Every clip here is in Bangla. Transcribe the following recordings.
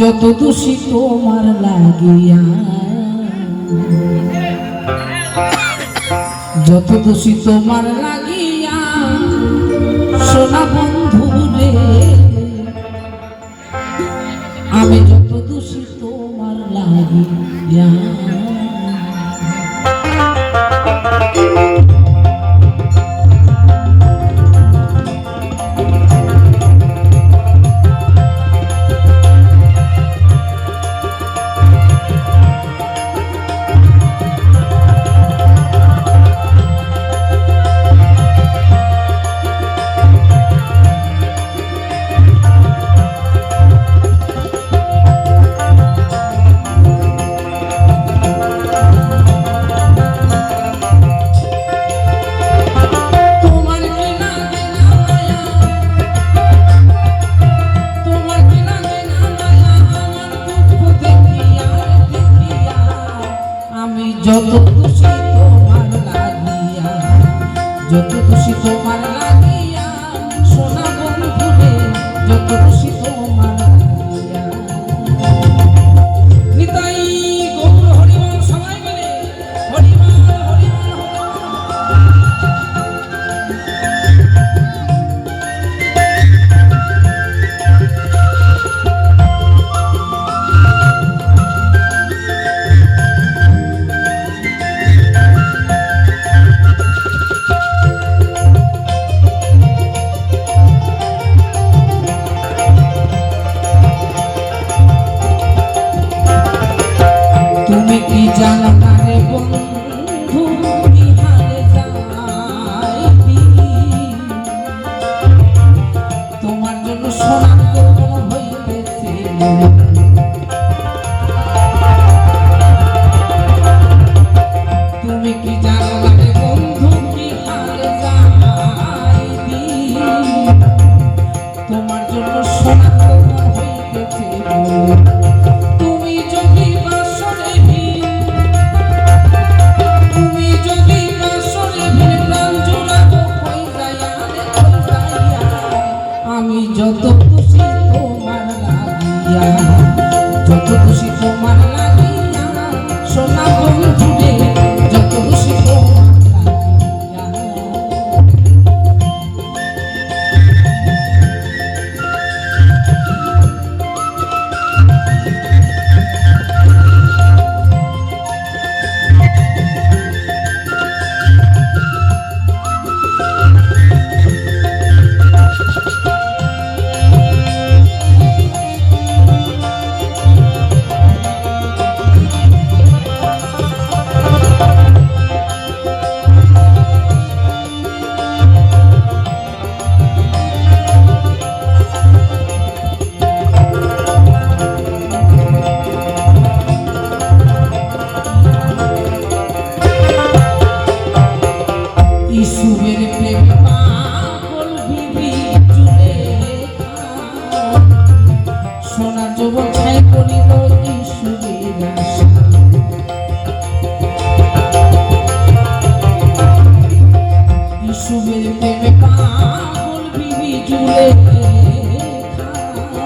যত দোষী তোমার লাগিয়া। যত দোষী তোমার লাগিয়া, সোনা বন্ধু রে। আমি যত দোষী তোমার লাগিয়া। যত খুশি তোমার লাগিয়া সোনা বন্ধুরে যত খুশি জানটারে বন্ধু বিহারে যাইবি তোমার জন্য সোনা করব হইতেছে το πως η φωμάνα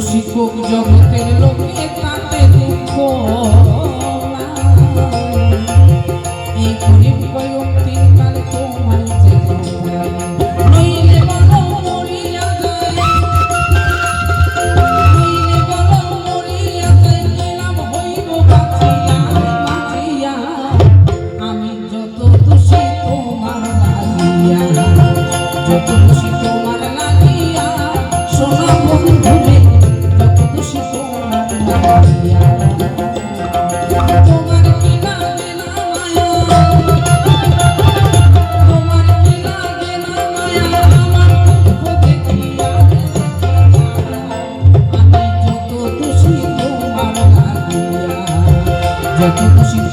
শিক্ষক জগতের লোকে তাতে দুঃখ এই গরিব বয়স দিনকাল তোমার নইলে বলো মরিয়া যায়। নইলে বলো মরিয়া যায়। নিলাম হইব বাঁচিয়া বাঁচিয়া। আমি যত দোষী তোমার লাগিয়া, যত দোষী তোমার লাগিয়া, সোনা বন্ধু যত খুশি